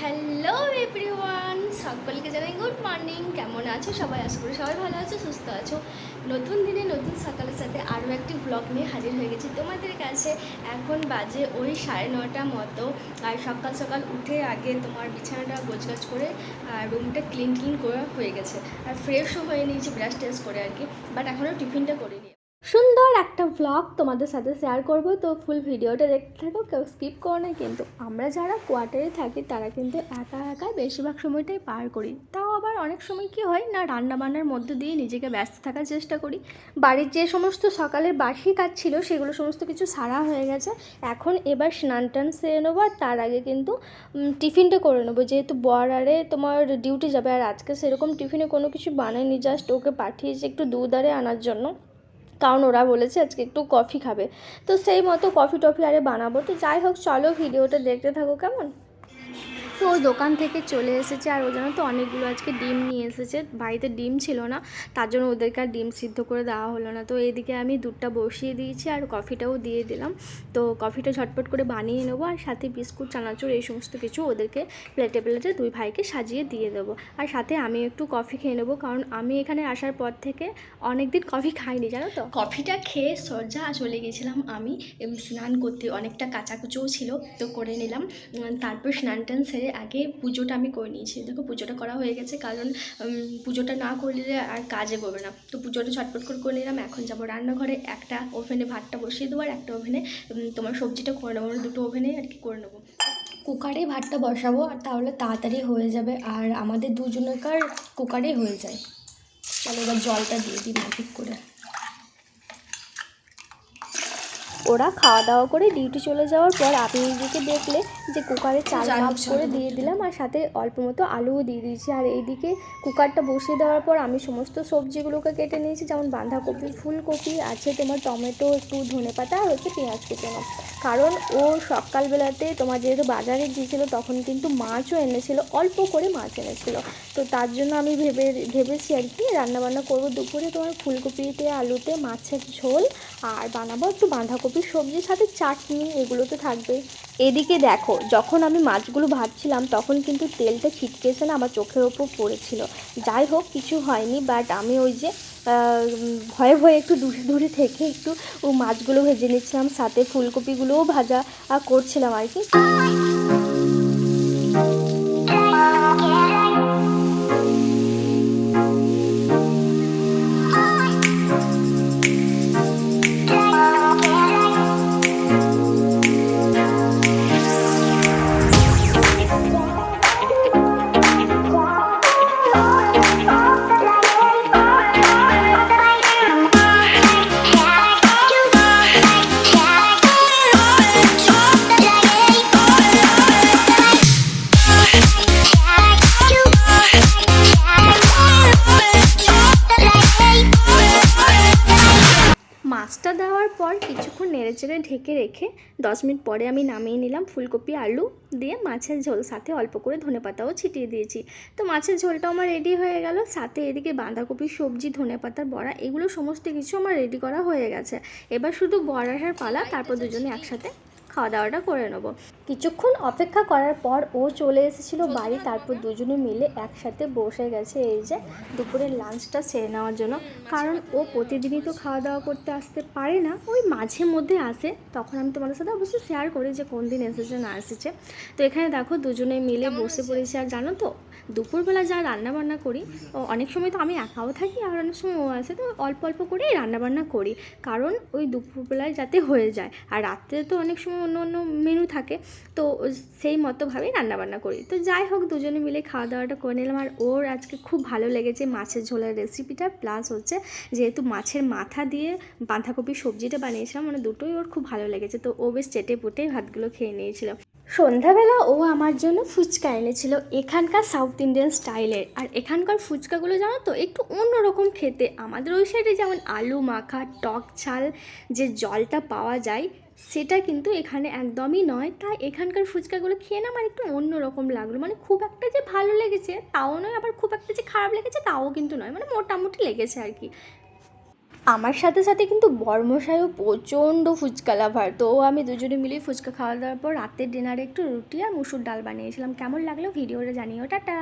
Hello everyone সকলকে জানাই good morning কেমন আছো? সবাই আশা করি সবাই ভালো আছো, সুস্থ আছো। নতুন দিনে, নতুন সকালের সাথে আরও একটি ব্লগ নিয়ে হাজির হয়ে গেছি তোমাদের কাছে। এখন বাজে ওই সাড়ে নটা মতো। আর সকাল সকাল উঠে আগে তোমার বিছানাটা গোছগাছ করে, আর রুমটা ক্লিন ক্লিন করা হয়ে গেছে। আর ফ্রেশও হয়ে নিয়েছি ব্রাশ টেস করে আর কি। বাট এখনও টিফিনটা করিনি সুন্দর একটা ব্লগ তোমাদের সাথে শেয়ার করব। তো ফুল ভিডিওটা দেখতে থাকো, কেউ স্কিপ করো না কিন্তু। আমরা যারা কোয়ার্টারে থাকি, তারা কিন্তু একা একা বেশিরভাগ সময়টাই পার করি। তাও আবার অনেক সময় কি হয় না রান্না বান্নার মধ্য দিয়ে নিজেকে ব্যস্ত থাকার চেষ্টা করি। বাড়ির যে সমস্ত সকালের বাসি কাজ ছিল, সেগুলো সমস্ত কিছু সারা হয়ে গেছে। এখন এবার স্নান টান সেরে নেব আর তার আগে কিন্তু টিফিনটা করে নেব। যেহেতু বরারে তোমার ডিউটি যাবে, আর আজকে সেরকম টিফিনে কোনো কিছু বানায়নি জাস্ট ওকে পাঠিয়েছে একটু দুধ আরে আনার জন্য। কারণ ওরা বলেছে আজকে একটু কফি খাবে। তো সেই মতো কফি টফি আরে বানাবো। তো যাই হোক, চলো ভিডিওটা দেখতে থাকো কেমন? তো ও দোকান থেকে চলে এসেছে আর ও জানো তো অনেকগুলো আজকে ডিম নিয়ে এসেছে। বাড়িতে ডিম ছিল না, তার জন্য ওদেরকে আর ডিম সিদ্ধ করে দেওয়া হলো না। তো এদিকে আমি দুধটা বসিয়ে দিয়েছি আর কফিটাও দিয়ে দিলাম। তো কফিটা ঝটপট করে বানিয়ে নেব আর সাথে বিস্কুট, চানাচুর এই সমস্ত কিছু ওদেরকে প্লেটে প্লেটে দুই ভাইকে সাজিয়ে দিয়ে দেবো। আর সাথে আমি একটু কফি খেয়ে নেব, কারণ আমি এখানে আসার পর থেকে অনেক দিন কফি খাইনি, জানো তো। কফিটা খেয়ে সজ্জা চলে গেছিলাম আমি স্নান করতে অনেকটা কাচাকুচোও ছিল, তো করে নিলাম। তারপর স্নান টান সেরে আগে পুজোটা আমি করে নিয়েছি। দেখো, পুজোটা করা হয়ে গেছে কারণ পুজোটা না করলে আর কাজে করবে না। তো পুজোটা ছটপট করে করে নিলাম। এখন যাব রান্নাঘরে। একটা ওভেনে ভাতটা বসিয়ে দেবো আর একটা ওভেনে তোমার সবজিটা করে নেব। দুটো ওভেনে আর কি করে নেব। কুকারে ভাতটা বসাবো আর তাহলে তাড়াতাড়ি হয়ে যাবে আর আমাদের দুজনকার কুকারে হয়ে যায়। চলো এবার জলটা দিয়ে দিই ঠিক করে। ওরা খাওয়া দাওয়া করে ডিউটি চলে যাওয়ার পর আপনি এইদিকে দেখলে যে কুকারে চাল ভাপ করে দিয়ে দিলাম আর সাথে অল্প মতো আলুও দিয়ে দিয়েছি। আর এইদিকে কুকারটা বসিয়ে দেওয়ার পর আমি সমস্ত সবজিগুলোকে কেটে নিয়েছি যেমন বাঁধাকপি ফুলকপি আছে তোমার টমেটো একটু ধনে পাতা আর হচ্ছে পেঁয়াজ কুচানো। কারণ ও সকালবেলাতে তোমার যেহেতু বাজারে গিয়েছিল তখন কিন্তু মাছও এনেছিল অল্প করে মাছ এনেছিল। তো তার জন্য আমি ভেবে ভেবেছি আর কি রান্নাবান্না করব দুপুরে তোমার ফুলকপিতে আলুতে মাছের ঝোল আর বানাবো একটু বাঁধাকপির সবজির সাথে চাটনি এগুলো তো থাকবে। এদিকে দেখো, যখন আমি মাছগুলো ভাজছিলাম তখন কিন্তু তেলটা ছিটকে এসে না আমার চোখের ওপর পড়েছিল। যাই হোক, কিছু হয়নি বাট আমি ওই যে ভয়ে ভয়ে একটু দূরে দূরে থেকে একটু ও মাছগুলো ভেজে নিচ্ছিলাম, সাথে ফুলকপিগুলোও ভাজা করছিলাম আর কি। কিছুক্ষণ নেড়েচেড়ে ঢেকে রেখে দশ মিনিট পরে আমি নামিয়ে নিলাম ফুলকপি, আলু দিয়ে মাছের ঝোল। সাথে অল্প করে ধনে পাতাও ছিটিয়ে দিয়েছি। তো মাছের ঝোলটা আমার রেডি হয়ে গেল। সাথে এদিকে বাঁধাকপি, সবজি, ধনে পাতার বড়া, এগুলো সমস্ত কিছু আমার রেডি করা হয়ে গেছে। এবার শুধু বড়াটার পালা, তারপর দুজনে একসাথে খাওয়া দাওয়াটা করে নেব। কিছুক্ষণ অপেক্ষা করার পর ও চলে এসেছিল বাড়ি। তারপর দুজনে মিলে একসাথে বসে গেছে এই যে দুপুরের লাঞ্চটা সেরে নেওয়ার জন্য। কারণ ও প্রতিদিনই তো খাওয়া দাওয়া করতে আসতে পারে না। ওই মাঝে মধ্যে আসে। তখন আমি তোমাদের সাথে অবশ্যই শেয়ার করি যে কোন দিন এসেছে না এসেছে। তো এখানে দেখো দুজনে মিলে বসে পড়েছে। আর জানো তো দুপুরবেলা যা রান্না বান্না করি অনেক সময় তো আমি একাও থাকি, আর অনেক সময় ও আসে তো অল্প অল্প করেই রান্না বান্না করি। কারণ ওই দুপুরবেলায় যাতে হয়ে যায়, আর রাত্রে তো অনেক সময় অন্য অন্য মেনু থাকে, তো সেই মতোভাবেই রান্নাবান্না করি। তো যাই হোক, দুজনে মিলে খাওয়া দাওয়াটা করে নিলাম, আর ওর আজকে খুব ভালো লেগেছে মাছের ঝোলের রেসিপিটা প্লাস হচ্ছে যেহেতু মাছের মাথা দিয়ে বাঁধাকপি সবজিটা বানিয়েছিলাম মানে দুটোই ওর খুব ভালো লেগেছে, তো ও বেশ চেটে পুটে ভাতগুলো খেয়ে নিয়েছিল। সন্ধ্যাবেলা ও আমার জন্য ফুচকা এনেছিল, এখানকার সাউথ ইন্ডিয়ান স্টাইলের আর এখানকার ফুচকাগুলো জানো তো, একটু অন্যরকম খেতে। আমাদের ওই সাইডে যেমন আলু মাখা, টক ঝাল যে জলটা পাওয়া যায়, সেটা কিন্তু এখানে একদমই নয়। তাই এখানকার ফুচকাগুলো খেয়ে না আমার একটু অন্যরকম লাগল। মানে খুব একটা যে ভালো লেগেছে, তাও নয়, আবার খুব একটা যে খারাপ লেগেছে, তাও কিন্তু নয়। মানে মোটামুটি লেগেছে আর কি। আমার সাথে সাথে কিন্তু বর্মশাইও প্রচণ্ড ফুচকা লাভার তো আমি দুজনে মিলেই ফুচকা খাওয়া দাওয়ার পর রাতের ডিনারে একটু রুটি আর মুসুর ডাল বানিয়েছিলাম। কেমন লাগল? ভিডিওটা জানিও। টাটা!